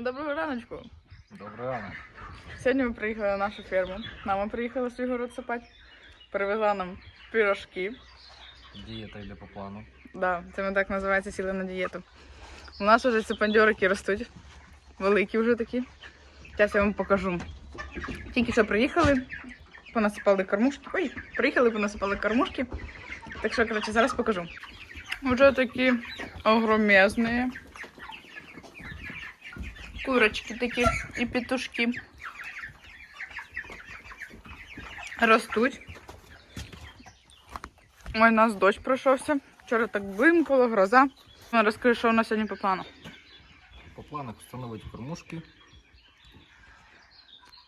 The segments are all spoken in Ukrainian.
Доброго раночку. Добрий ранок. Сьогодні ми приїхали на нашу ферму. Мама приїхала свій город сапати. Привезла нам пірожки. Дієта йде по плану. Да, це ми так називається сіли на дієту. У нас вже ці пандьорики ростуть. Великі вже такі. Зараз я вам покажу. Тільки що приїхали, понасипали кормушки. Ой, приїхали, понасипали кормушки. Так що, коротше, зараз покажу. Уже такі огромезні. Курочки такі і петушки. Ростуть. Ой, у нас дощ пройшовся. Вчора так блимкало, гроза. Розкажи, що у нас сьогодні по плану. По планах встановити кормушки.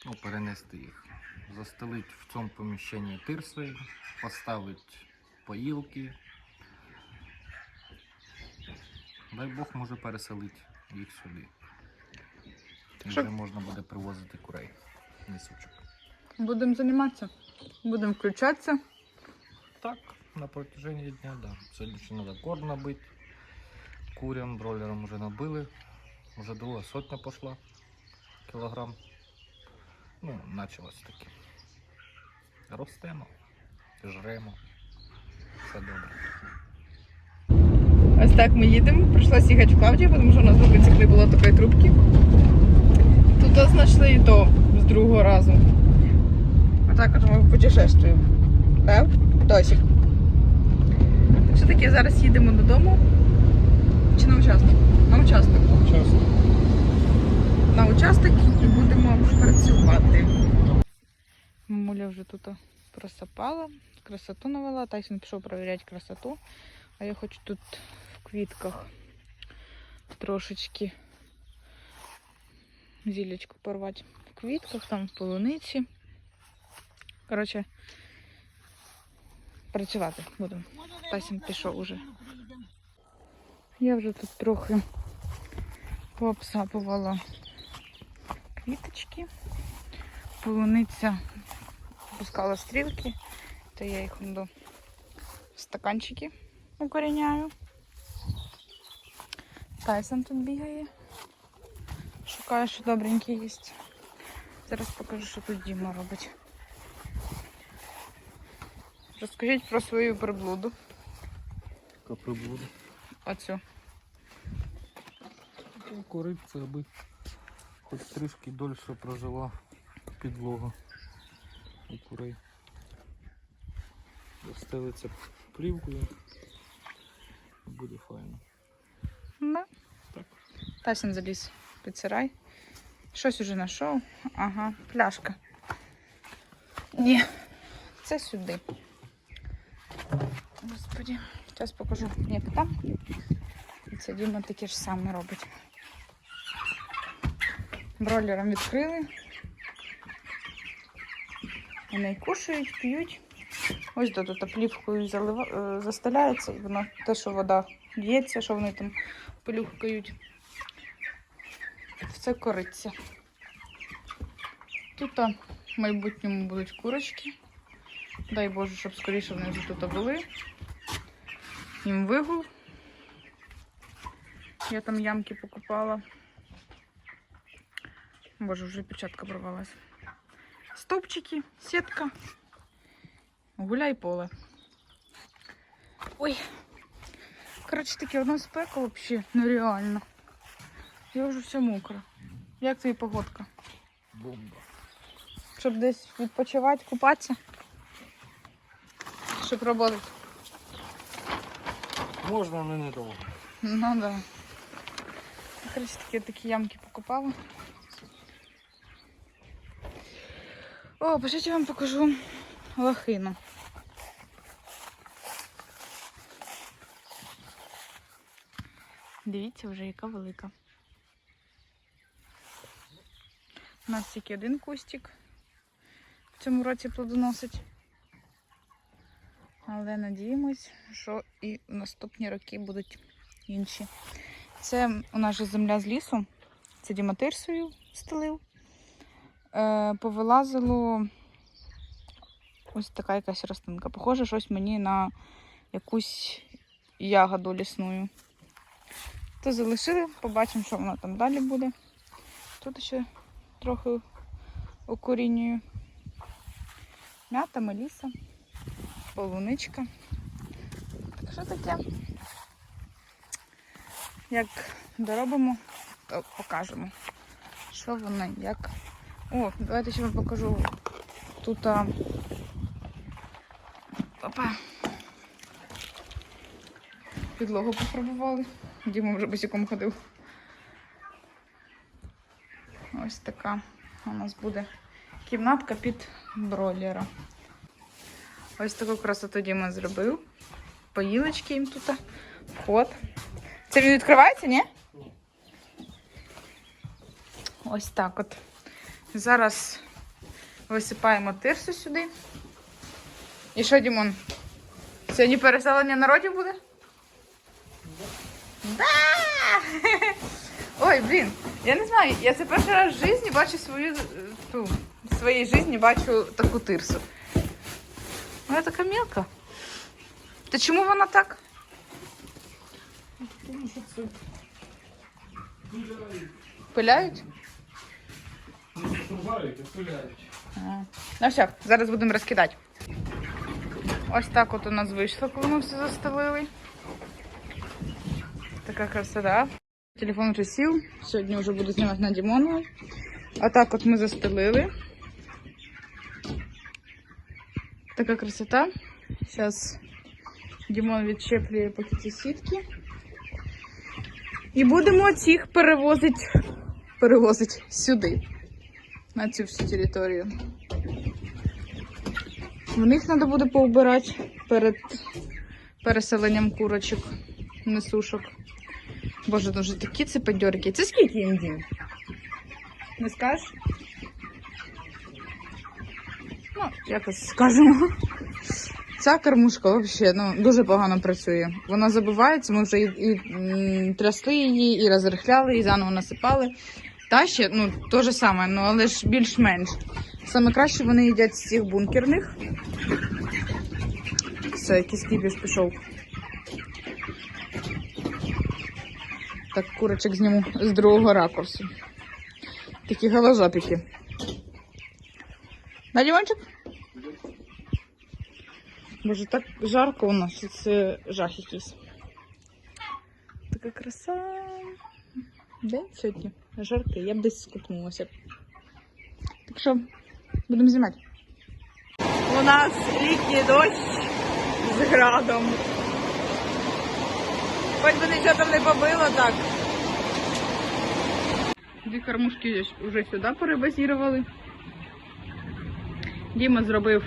Ну, перенести їх. Застелити в цьому поміщенні тирси, поставити поїлки. Дай Бог може переселити їх сюди. І Що? Вже можна буде привозити курей. Несучок. Будемо займатися. Будемо включатися. Так, на протяжении дня, да. Сьогодні ще треба корм набити. Курям, бройлерам вже набили. Уже друга сотня пішла. Кілограм. Ну, почалось таки. Ростемо, жремо. Все добре. Ось так ми їдемо. Прийшлося їхати в Клавдію, тому що у нас в не було такої трубки. Тут знайшли і то з другого разу. А так от ми путешествуємо. Так? Що таке, зараз їдемо додому. Чи на участок? На участок. На участок і будемо працювати. Мамуля вже тут просапала, красоту навела. Тайсон пішов перевіряти красоту. А я хочу тут в квітках трошечки зілечку порвати. В квітках, там в полуниці. Коротше, працювати будемо. Тайсон пішов уже. Я вже тут трохи пообсапувала квіточки. Полуниця пускала стрілки, то я їх до стаканчики укоріняю. Тайсон тут бігає. Шукає, що добренький є. Зараз покажу, що тут Діма робить. Розкажіть про свою приблуду. Яка приблуда? Оцю. Куриця, аби хоч трішки дольше прожила підлога у курей. Достелиться плівкою. Буде файно. Да. Так. Тайсон заліз під сарай. Щось уже знайшов. Ага, пляшка. Ні, це сюди. Господи, зараз покажу, як там. І це Діма таке ж саме робить. Бройлером відкрили. Вони кушають, п'ють. Ось до тут плівкою залива... е, застеляється, і воно те, що вода б'ється, що вони там плюхкають. Все кориться. Тут в майбутньому будуть курочки. Дай Боже, щоб скоріше вони вже тут були. Їм вигул. Я там ямки покупала. Боже, вже печатка порвалась. Стовпчики, сітка. Гуляй поле. Ой. Коротше, таке одна спека взагалі нереально. Я вже все мокра. Як тобі погодка? Бомба. Щоб десь відпочивати, купатися? Щоб працювати? Можна, але недовго. Ну да. Коротше, такі, такі ямки покупала. О, пошліть я вам покажу лохину. Дивіться вже, яка велика. У нас тільки один кустик в цьому році плодоносить. Але надіємось, що і в наступні роки будуть інші. Це у нас же земля з лісу. Це Діма тирсою стелив. Е, повилазило ось така якась рослинка. Похоже, щось мені на якусь ягоду лісную. То залишили, побачимо, що воно там далі буде. Тут ще трохи окорінюю. Мята, меліса, полуничка. Так що таке? Як доробимо, то покажемо. Що воно, як. О, давайте ще вам покажу. Тут. А... Опа. Підлогу попробували. Діма вже босиком ходив. Ось така у нас буде кімнатка під бройлера. Ось таку красоту Діма зробив. Поїлочки їм тут. Вход. Це він відкривається, ні? Ось так от. Зараз висипаємо тирсу сюди. І що, Дімон? Сьогодні переселення народів буде? Да! Ой, блін, я не знаю, я це перший раз в житті бачу свою е, ту, в своїй житті бачу таку тирсу. Вона така мілка. Та чому вона так? Тому що це Пиляють? не розрубають, а пиляють. Ага. Ну все, зараз будемо розкидати. Ось так от у нас вийшло, коли ми все застелили. Така красота. Телефон вже сів. Сьогодні вже буду знімати на Дімону. А так от ми застелили. Така красота. Зараз Дімон відчеплює поки ці сітки. І будемо цих перевозити, перевозити сюди на цю всю територію. В них треба буде поубирати перед переселенням курочок, несушок. Боже, дуже такі це подьорки. Це скільки їм? Не скажеш? Ну, якось скажемо. Ця кормушка взагалі ну, дуже погано працює. Вона забивається, ми вже і, і м, трясли її, і розрихляли, і заново насипали. Та ще, ну, то же саме, ну, але ж більш-менш. Саме краще вони їдять з цих бункерних. Все, якийсь кіпіш пішов. Так, курочок зніму з другого ракурсу. Такі голожопики. Да, Дімончик? Боже, так жарко у нас, це жах якийсь. Така краса. День сьогодні. Жаркий, я б десь скупнулася. Так що, будемо знімати. У нас літній дощ з градом. Хоч би нічого там не побило так. Дві кормушки вже сюди перебазірували. Діма зробив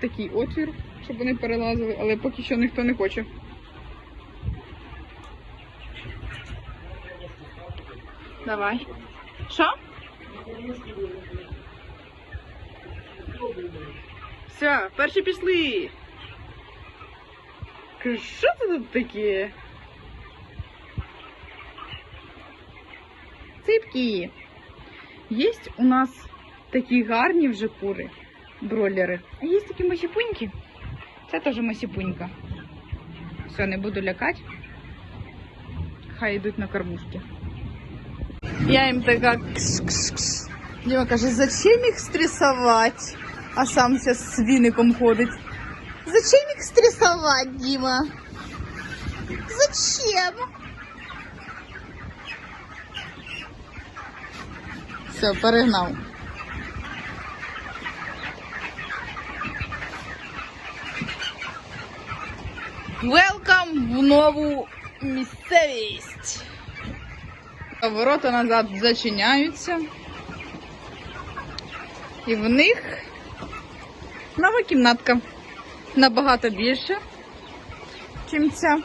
такий отвір, щоб вони перелазили, але поки що ніхто не хоче. Давай. Що? Все, перші пішли. Кажу, Що це тут таке? Ципки. Є у нас такі гарні вже кури, бройлери. А є такі масіпуньки. Це теж масіпунька. Все, не буду лякати. Хай йдуть на кормушки. Я їм така кш-кш-кш. Діма каже, зачем їх стресувати? А сам зараз з віником ходить. Зачем їх стресувати, Діма? Зачем? Все, перегнав. Welcome в нову місцевість. Ворота назад зачиняються. І в них нова кімнатка. Набагато більше, ніж ця.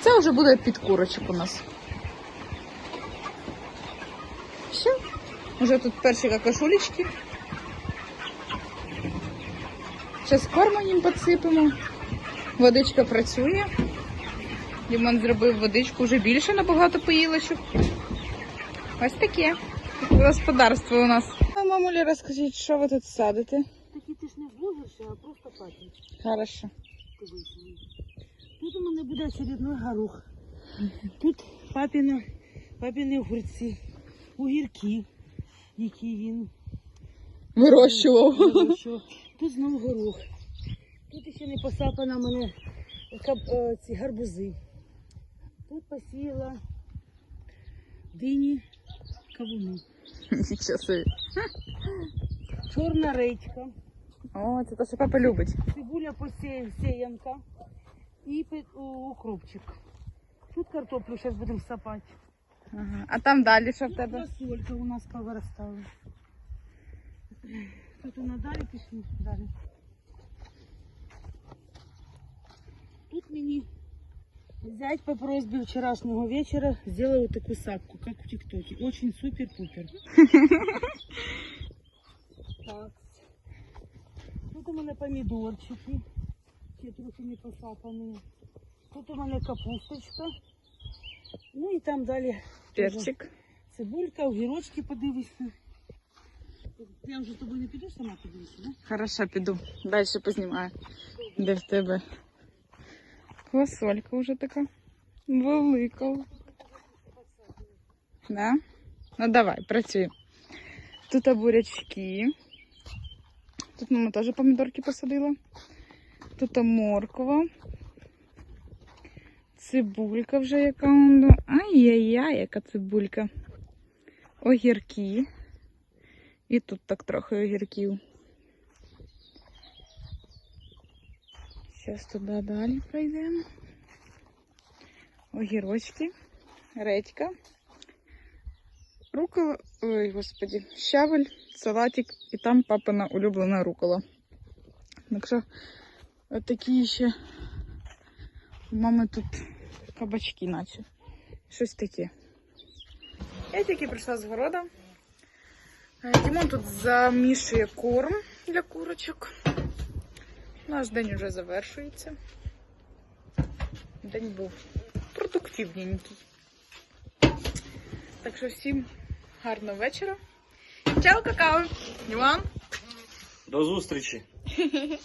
Це вже буде під курочок у нас. Все. Уже тут перші какашулечки. Зараз корма їм підсипемо. Водичка працює. Дімон зробив водичку вже більше набагато поїлочок. Ось таке. Господарство у нас. А мамулі, розкажіть, що ви тут садите? Такі ти ж не блогерша, а просто патні. Хорошо. Тут у мене буде очередной горох. Тут папіни, папіни огурці. огірки, які він Вирощував. вирощував. Тут знову горох. Тут ще не посапана в мене е, ці гарбузи. Тут посіяла дині кавуни. Чорна редька, О, це те, що папа любить. цибуля посіянка і пе- у- укропчик. Тут картоплю зараз будемо сапати. Ага. А там далі що в Тут тебе? фасолька у нас повиростала. Тут у нас далі пішли. Далі. Тут мені зять по просьбе вчорашнього вечора сделал вот такую сапку, как в ТикТоке. Очень супер-пупер. Так. Тут у мене помідорчики. Ті трохи не посапані. Тут у мене капусточка. Ну і там далі Перчик. Цибулька, огірочки подивишся. Я вже з тобою не піду, сама подивишся, да? Хорошо, піду. Далі познімаю. Де в тебе? Квасолька вже така. Велика. Да? Ну давай, працюй. Тут бурячки. Тут мама теж помідорки посадила. Тут морква. Цибулька вже яка. Ай-яй-яй, яка цибулька. Огірки. І тут так трохи огірків. Зараз туди далі пройдемо. Огірочки, редька, рукола, ой, господі, щавель, салатик і там папина улюблена рукола. Так що от такі ще у мами тут кабачки наче. Щось таке. Я тільки прийшла з города. Е, Дімон тут замішує корм для курочок. Наш день вже завершується. День був продуктивненький. Так що всім гарного вечора. Чао, какао! Іван. До зустрічі.